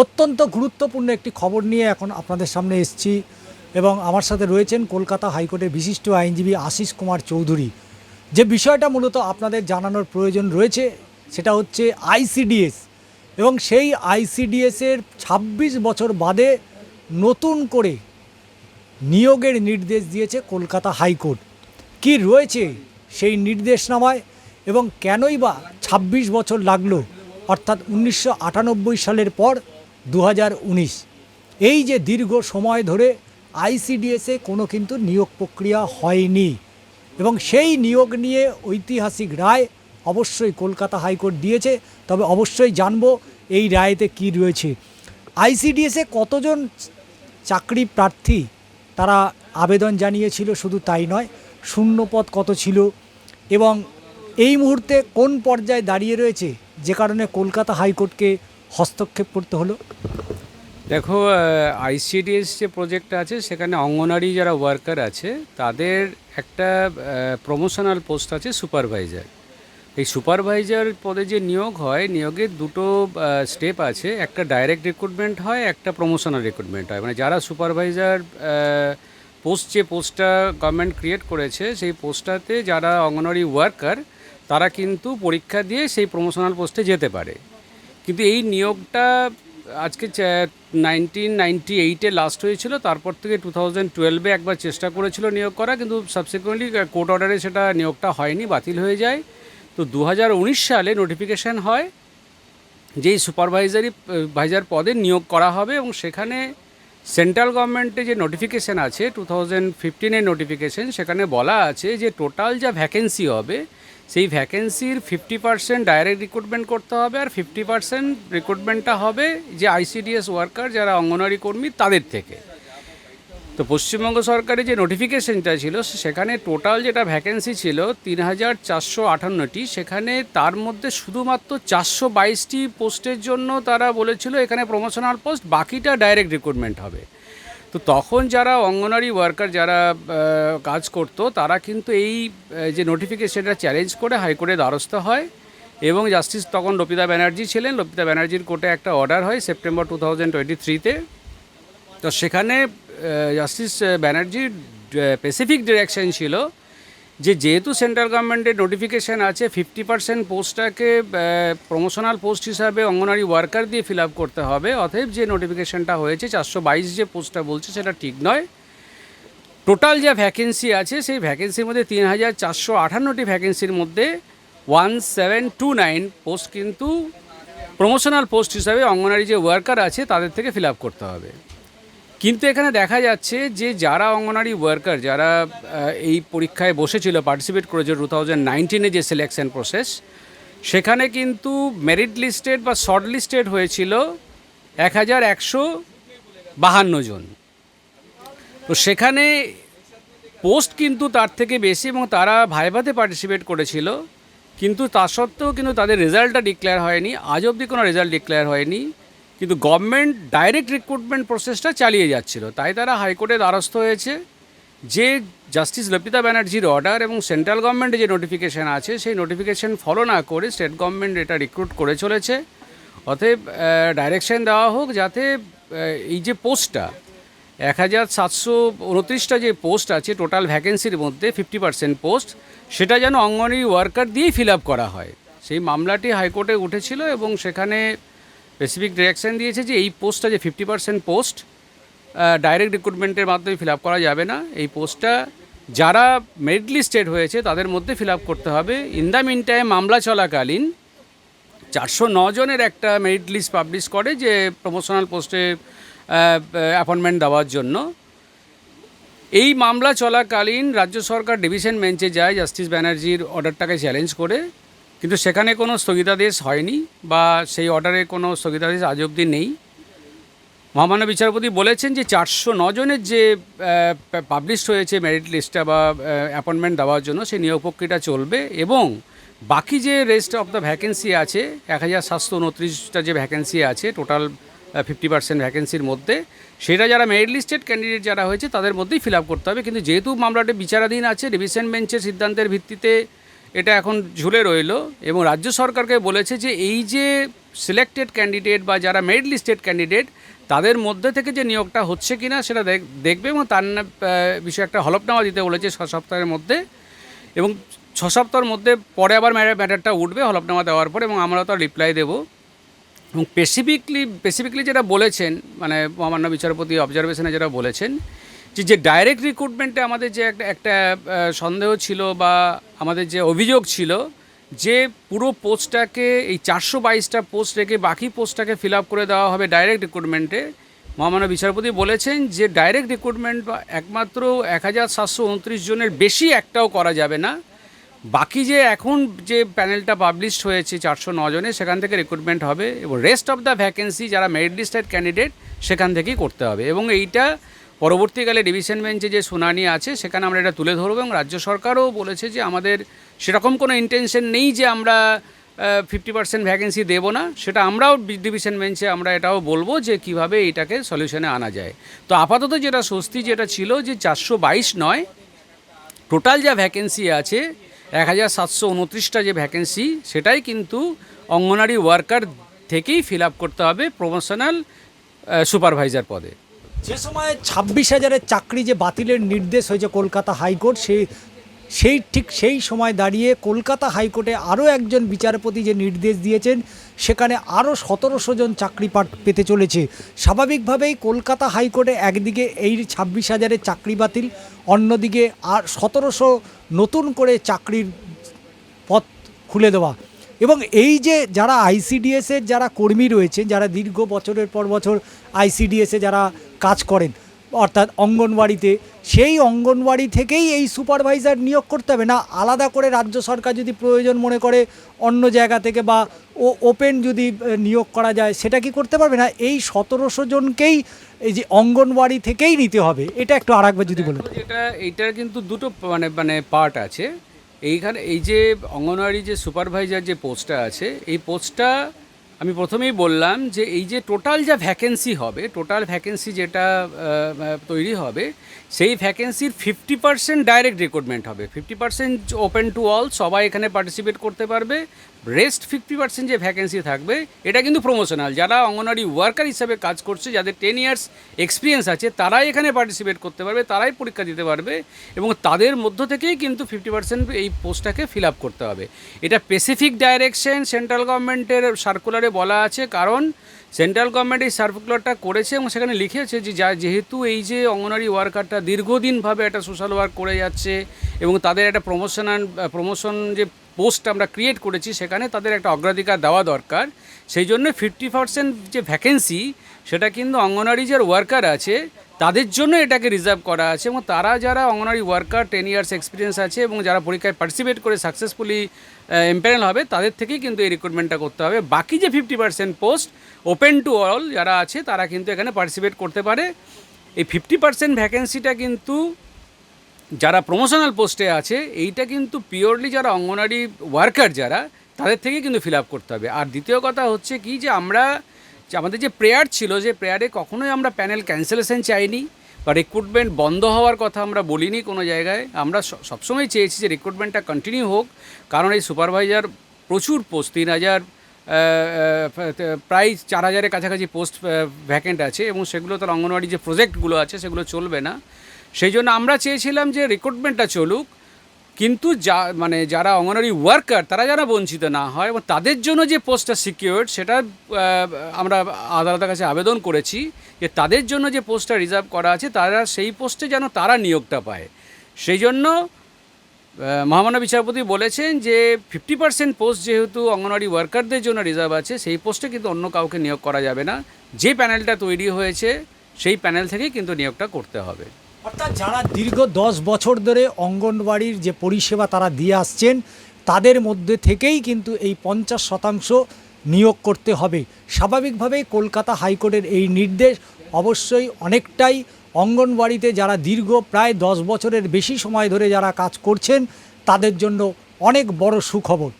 অত্যন্ত গুরুত্বপূর্ণ একটি খবর নিয়ে এখন আপনাদের সামনে এসেছি এবং আমার সাথে রয়েছেন কলকাতা হাইকোর্টের বিশিষ্ট আইনজীবী আশিস কুমার চৌধুরী। যে বিষয়টা মূলত আপনাদের জানানোর প্রয়োজন রয়েছে সেটা হচ্ছে আইসিডিএস এবং সেই আইসিডিএসের ছাব্বিশ বছর বাদে নতুন করে নিয়োগের নির্দেশ দিয়েছে কলকাতা হাইকোর্ট। কি রয়েছে সেই নির্দেশনামায় এবং কেনই বা ২৬ বছর লাগল? অর্থাৎ উনিশশো আটানব্বই সালের পর দু হাজার উনিশ। এই যে দীর্ঘ সময় ধরে আইসিডিএসে কোনো কিন্তু নিয়োগ প্রক্রিয়া হয়নি এবং সেই নিয়োগ নিয়ে ঐতিহাসিক রায় অবশ্যই কলকাতা হাইকোর্ট দিয়েছে। তবে অবশ্যই জানব এই রায়েতে কি রয়েছে। আইসিডিএসে কতজন চাকরি প্রার্থী তারা আবেদন জানিয়েছিল শুধু তাই নয় শূন্য পদ কত ছিল এবং এই মুহূর্তে কোন পর্যায়ে দাঁড়িয়ে রয়েছে, যে কারণে কলকাতা হাইকোর্টকে হস্তক্ষেপ করতে হলো? দেখো আইসিডিএস যে প্রজেক্ট আছে, সেখানে অঙ্গনারী যারা ওয়ার্কার আছে, তাদের একটা প্রমোশনাল পোস্ট আছে সুপারভাইজার এই সুপারভাইজার পদে যে নিয়োগ হয় নিয়োগের দুটো স্টেপ আছে। একটা ডাইরেক্ট রিক্রুটমেন্ট হয়, একটা প্রমোশনাল রিক্রুটমেন্ট হয়। মানে যারা সুপারভাইজার পোস্ট যে পোস্টটা গভর্নমেন্ট ক্রিয়েট করেছে, সেই পোস্টটাতে যারা অঙ্গনওয়াড়ি ওয়ার্কার তারা কিন্তু পরীক্ষা দিয়ে সেই প্রমোশনাল পোস্টে যেতে পারে। কিন্তু এই নিয়োগটা আজকে নাইনটিন নাইনটি এইটে লাস্ট হয়েছিল, তারপর থেকে টু থাউজেন্ড টুয়েলভে একবার চেষ্টা করেছিল নিয়োগ করা, কিন্তু সাবসিকুয়েন্টলি কোর্ট অর্ডারে সেটা নিয়োগটা হয়নি, বাতিল হয়ে যায়। তো দু হাজার উনিশ সালে নোটিফিকেশান হয় যেই সুপারভাইজারি ভাইজার পদে নিয়োগ করা হবে এবং সেখানে সেন্ট্রাল গভর্নমেন্টে যে নোটিফিকেশান আছে টু থাউজেন্ড ফিফটিনের নোটিফিকেশান সেখানে বলা আছে যে টোটাল যা ভ্যাকেন্সি হবে সেই ভ্যাকেন্সির ফিফটি পার্সেন্ট ডাইরেক্ট রিক্রুটমেন্ট করতে হবে আর ফিফটি পার্সেন্ট রিক্রুটমেন্টটা হবে যে আইসিডিএস ওয়ার্কার যারা অঙ্গনওয়াড়ি কর্মী তাদের থেকে। তো পশ্চিমবঙ্গ সরকারের যে নোটিফিকেশনটা ছিল, সেখানে টোটাল যেটা ভ্যাকেন্সি ছিল তিন হাজার চারশো আটান্নটি, সেখানে তার মধ্যে শুধুমাত্র চারশো বাইশটি পোস্টের জন্য তারা বলেছিল এখানে প্রমোশনাল পোস্ট বাকিটা ডাইরেক্ট রিক্রুটমেন্ট হবে। তো তখন যারা অঙ্গনারী ওয়ার্কার যারা কাজ করতো, তারা কিন্তু এই যে নোটিফিকেশনটা চ্যালেঞ্জ করে হাইকোর্টে দ্বারস্থ হয় এবং জাস্টিস তখন লপিতা ব্যানার্জি ছিলেন। লপিতা ব্যানার্জির কোর্টে একটা অর্ডার হয় সেপ্টেম্বর টু থাউজেন্ড টোয়েন্টি থ্রিতে তো সেখানে জাস্টিস ব্যানার্জির স্পেসিফিক ডিরেকশন ছিল যে যেহেতু সেন্ট্রাল গভর্নমেন্টের নোটিফিকেশান আছে ফিফটি পার্সেন্ট পোস্টটাকে প্রমোশনাল পোস্ট হিসাবে অঙ্গনারী ওয়ার্কার দিয়ে ফিল আপ করতে হবে। অতএব যে নোটিফিকেশানটা হয়েছে, চারশো বাইশ যে পোস্টটা বলছে, সেটা ঠিক নয়। টোটাল যা ভ্যাকেন্সি আছে, সেই ভ্যাকেন্সির মধ্যে তিন হাজার চারশো আটান্নটি ভ্যাকেন্সির মধ্যে one seven two nine post কিন্তু প্রমোশনাল পোস্ট হিসাবে অঙ্গনারী যে ওয়ার্কার আছে, তাদের থেকে ফিল আপ করতে হবে। কিন্তু এখানে দেখা যাচ্ছে যে যারা অঙ্গনারী ওয়ার্কার যারা এই পরীক্ষায় বসেছিল পার্টিসিপেট করেছে টু থাউজেন্ড নাইনটিনে যে সিলেকশন প্রসেস সেখানে কিন্তু মেরিট লিস্টেড বা শর্ট লিস্টেড হয়েছিল এক হাজার একশো বাহান্ন জন। তো সেখানে পোস্ট কিন্তু তার থেকে বেশি এবং তারা ভাইভাতে পার্টিসিপেট করেছিল, কিন্তু তা সত্ত্বেও কিন্তু তাদের রেজাল্টটা ডিক্লেয়ার হয়নি। আজ অবধি কোনো রেজাল্ট ডিক্লেয়ার হয়নি। কিন্তু গভর্নমেন্ট ডাইরেক্ট রিক্রুটমেন্ট প্রসেসটা চালিয়ে যাচ্ছিল। তাই তারা হাইকোর্টে দ্বারস্থ হয়েছে। যে জাস্টিস লপিতা ব্যানার্জির অর্ডার এবং সেন্ট্রাল গভর্নমেন্টের যে নোটিফিকেশান আছে, সেই নোটিফিকেশান ফলো না করে স্টেট গভর্নমেন্ট এটা রিক্রুট করে চলেছে। অতএব ডাইরেকশান দেওয়া হোক যাতে এই যে পোস্টটা এক হাজার সাতশো উনত্রিশটা যে পোস্ট আছে টোটাল ভ্যাকেন্সির মধ্যে ফিফটি পার্সেন্ট পোস্ট সেটা যেন অঙ্গনওয়াড়ি ওয়ার্কার দিয়েই ফিল আপ করা হয়। সেই মামলাটি হাইকোর্টে উঠেছিল এবং সেখানে স্পেসিফিক ডিরেকশন দিয়েছে যে এই পোস্টটা যে ফিফটি পার্সেন্ট পোস্ট ডাইরেক্ট রিক্রুটমেন্টের মাধ্যমে ফিল আপ করা যাবে না। এই পোস্টটা যারা মেরিট লিস্টেড হয়েছে, তাদের মধ্যে ফিল আপ করতে হবে। ইন দ্য মিন টাইম মামলা চলাকালীন চারশো জনের একটা মেরিট লিস্ট পাবলিশ করে যে প্রমোশনাল পোস্টে অ্যাপয়েন্টমেন্ট দেওয়ার জন্য। এই মামলা চলাকালীন রাজ্য সরকার ডিভিশন বেঞ্চে যায় জাস্টিস ব্যানার্জির অর্ডারটাকে চ্যালেঞ্জ করে। কিন্তু সেখানে কোনো স্থগিতাদেশ হয়নি বা সেই অর্ডারে কোনো স্থগিতাদেশ আজ অবধি নেই। মহামান্য বিচারপতি বলেছেন যে চারশো জনের যে পাবলিশ হয়েছে মেরিট লিস্টটা বা অ্যাপয়েন্টমেন্ট দেওয়ার জন্য সেই নিয়োগ প্রক্রিয়াটা চলবে এবং বাকি যে রেস্ট অফ দ্য ভ্যাকেন্সি আছে, এক হাজার সাতশো উনত্রিশটা যে ভ্যাকেন্সি আছে টোটাল ফিফটি পার্সেন্ট ভ্যাকেন্সির মধ্যে, সেটা যারা মেরিট লিস্টেড ক্যান্ডিডেট যারা হয়েছে তাদের মধ্যেই ফিল আপ করতে হবে। কিন্তু যেহেতু মামলাটি বিচারাধীন আছে ডিভিশন বেঞ্চের সিদ্ধান্তের ভিত্তিতে এটা এখন ঝুলে রইল এবং রাজ্য সরকারকে বলেছে যে এই যে সিলেক্টেড ক্যান্ডিডেট বা যারা মেরিট লিস্টেড ক্যান্ডিডেট তাদের মধ্যে থেকে যে নিয়োগটা হচ্ছে কিনা সেটা দেখ- দেখবে এবং তার না- বিষয়ে একটা হলফনামা দিতে বলেছে ছ সপ্তাহের মধ্যে এবং ছ সপ্তাহের মধ্যে পরে আবার ম্যাটারটা উঠবে, হলফনামা দেওয়ার পর এবং আমরা তার রিপ্লাই দেবো। এবং স্পেসিফিকলি স্পেসিফিকলি যেটা বলেছেন মানে মহামান্য বিচারপতি অবজারভেশনে যেটা বলেছেন যে যে ডাইরেক্ট রিক্রুটমেন্টে আমাদের যে একটা একটা সন্দেহ ছিল বা আমাদের যে অভিযোগ ছিল, যে পুরো পোস্টটাকে এই চারশো বাইশটা পোস্ট রেখে বাকি পোস্টটাকে ফিল আপ করে দেওয়া হবে ডাইরেক্ট রিক্রুটমেন্টে মহামান্য বিচারপতি বলেছেন যে ডাইরেক্ট রিক্রুটমেন্ট একমাত্র এক হাজার সাতশো উনত্রিশ জনের বেশি একটাও করা যাবে না। বাকি যে এখন যে প্যানেলটা পাবলিশড হয়েছে চারশো জনে সেখান থেকে রিক্রুটমেন্ট হবে এবং রেস্ট অফ দ্য ভ্যাকেন্সি যারা মেরিট লিস্টেড ক্যান্ডিডেট সেখান থেকেই করতে হবে। এবং এইটা পরবর্তীকালে ডিভিশন বেঞ্চে যে শুনানি আছে, সেখানে আমরা এটা তুলে ধরবো এবং রাজ্য সরকারও বলেছে যে আমাদের সেরকম কোনো ইন্টেনশন নেই যে আমরা ফিফটি পার্সেন্ট ভ্যাকেন্সি দেবো না। সেটা আমরাও ডিভিশন বেঞ্চে আমরা এটাও বলব যে কীভাবে এটাকে সলিউশনে আনা যায়। তো আপাতত যেটা স্বস্তি যেটা ছিল যে চারশো বাইশ নয় টোটাল যা ভ্যাকেন্সি আছে, এক হাজার সাতশো উনত্রিশটা যে ভ্যাকেন্সি সেটাই কিন্তু অঙ্গনারী ওয়ার্কার থেকেই ফিল আপ করতে হবে প্রমোশনাল সুপারভাইজার পদে। যে সময় ছাব্বিশ হাজারের চাকরি যে বাতিলের নির্দেশ হয়েছে কলকাতা হাইকোর্ট সেই সেই ঠিক সেই সময় দাঁড়িয়ে কলকাতা হাইকোর্টে আরও একজন বিচারপতি যে নির্দেশ দিয়েছেন, সেখানে আরও সতেরোশো জন চাকরি পাট পেতে চলেছে। স্বাভাবিকভাবেই কলকাতা হাইকোর্টে একদিকে এই ছাব্বিশ হাজারের চাকরি বাতিল, অন্যদিকে আর সতেরোশো নতুন করে চাকরির পথ খুলে দেওয়া। এবং এই যে যারা আইসিডিএসের যারা কর্মী রয়েছে, যারা দীর্ঘ বছরের পর বছর আইসিডিএসে যারা কাজ করেন, অর্থাৎ অঙ্গনওয়াড়িতে, সেই অঙ্গনওয়াড়ি থেকেই এই সুপারভাইজার নিয়োগ করতে হবে। না, আলাদা করে রাজ্য সরকার যদি প্রয়োজন মনে করে অন্য জায়গা থেকে বা ও ওপেন যদি নিয়োগ করা যায়, সেটা কি করতে পারবে? না, এই সতেরোশো জনকেই এই যে অঙ্গনওয়াড়ি থেকেই নিতে হবে। এটা একটু আরেকবার যদি বলুন। এটা এইটার কিন্তু দুটো মানে মানে পার্ট আছে। এইখানে এই যে অঙ্গনওয়াড়ি যে সুপারভাইজার যে পোস্টটা আছে, এই পোস্টটা আমি প্রথমেই বললাম যে এই যে টোটাল যা ভ্যাকেন্সি হবে, টোটাল ভ্যাকেন্সি যেটা তৈরি হবে, সেই ভ্যাকেন্সির ফিফটি পার্সেন্ট ডাইরেক্ট রিক্রুটমেন্ট হবে। Fifty percent open to all, সবাই এখানে পার্টিসিপেট করতে পারবে। রেস্ট ফিফটি পার্সেন্ট যে ভ্যাকেন্সি থাকবে, এটা কিন্তু প্রমোশনাল যারা অঙ্গনওয়াড়ি ওয়ার্কার হিসাবে কাজ করছে, যাদের টেন ইয়ার্স এক্সপিরিয়েন্স আছে, তারাই এখানে পার্টিসিপেট করতে পারবে, তারাই পরীক্ষা দিতে পারবে এবং তাদের মধ্য থেকেই কিন্তু ফিফটি পার্সেন্ট এই পোস্টটাকে ফিল আপ করতে হবে। এটা স্পেসিফিক ডাইরেকশন সেন্ট্রাল গভর্নমেন্টের সার্কুলারে বলা আছে, কারণ সেন্ট্রাল গভর্নমেন্ট এই সার্কুলারটা করেছে এবং সেখানে লিখেছে যে যা, যেহেতু এই যে অঙ্গনওয়াড়ি ওয়ার্কারটা দীর্ঘদিনভাবে একটা সোশ্যাল ওয়ার্ক করে যাচ্ছে এবং তাদের একটা প্রমোশনাল প্রমোশন যে পোস্ট আমরা ক্রিয়েট করেছি, সেখানে তাদের একটা অগ্রাধিকার দেওয়া দরকার। সেই জন্য ফিফটি পার্সেন্ট যে ভ্যাকেন্সি সেটা কিন্তু অঙ্গনওয়াড়ি যে ওয়ার্কার আছে, তাদের জন্য এটাকে রিজার্ভ করা আছে এবং তারা যারা Anganwadi worker ten years experience আছে এবং যারা পরীক্ষায় পার্টিসিপেট করে সাকসেসফুলি এম্প্যানেল হবে, তাদের থেকেই কিন্তু এই রিক্রুটমেন্টটা করতে হবে। বাকি যে fifty percent post open to all যারা আছে, তারা কিন্তু এখানে পার্টিসিপেট করতে পারে। এই ফিফটি পার্সেন্ট ভ্যাকেন্সিটা কিন্তু যারা প্রমোশনাল পোস্টে আছে, এইটা কিন্তু পিওরলি যারা অঙ্গনারী ওয়ার্কার যারা, তাদের থেকে কিন্তু ফিল আপ করতে হবে। আর দ্বিতীয় কথা হচ্ছে কি যে আমরা, আমাদের যে প্রেয়ার ছিল, যে প্রেয়ারে কখনোই আমরা প্যানেল ক্যান্সেলেশন চাইনি, বা রিক্রুটমেন্ট বন্ধ হওয়ার কথা আমরা বলিনি কোনো জায়গায়। আমরা সবসময় চেয়েছি যে রিক্রুটমেন্টটা কন্টিনিউ হোক, কারণ এই সুপারভাইজার প্রচুর পোস্ট তিন হাজার প্রায় চার হাজারের কাছাকাছি পোস্ট ভ্যাকেন্ট আছে, এবং সেগুলো তার অঙ্গনওয়াড়ি যে প্রজেক্টগুলো আছে, সেগুলো চলবে না। সেই জন্য আমরা চেয়েছিলাম যে রিক্রুটমেন্টটা চলুক, কিন্তু যা মানে যারা অঙ্গনওয়াড়ি ওয়ার্কার তারা যারা বঞ্চিত না হয় এবং তাদের জন্য যে পোস্টটা সিকিউরড সেটা আমরা আদালতের কাছে আবেদন করেছি যে তাদের জন্য যে পোস্টটা রিজার্ভ করা আছে, তারা সেই পোস্টে যেন তারা নিয়োগটা পায়। সেই জন্য মহামান্য বিচারপতি বলেছেন যে ফিফটি পার্সেন্ট পোস্ট যেহেতু অঙ্গনওয়াড়ি ওয়ার্কারদের জন্য রিজার্ভ আছে, সেই পোস্টে কিন্তু অন্য কাউকে নিয়োগ করা যাবে না। যে প্যানেলটা তৈরি হয়েছে, সেই প্যানেল থেকেই কিন্তু নিয়োগটা করতে হবে। অর্থাৎ যারা দীর্ঘ দশ বছর ধরে অঙ্গনওয়াড়ির যে পরিষেবা তারা দিয়ে আসছেন, তাদের মধ্যে থেকেই কিন্তু এই পঞ্চাশ শতাংশ নিয়োগ করতে হবে। স্বাভাবিকভাবেই কলকাতা হাইকোর্টের এই নির্দেশ অবশ্যই অনেকটাই অঙ্গনওয়াড়িতে যারা দীর্ঘ প্রায় দশ বছরের বেশি সময় ধরে যারা কাজ করছেন, তাদের জন্য অনেক বড় সুখবর।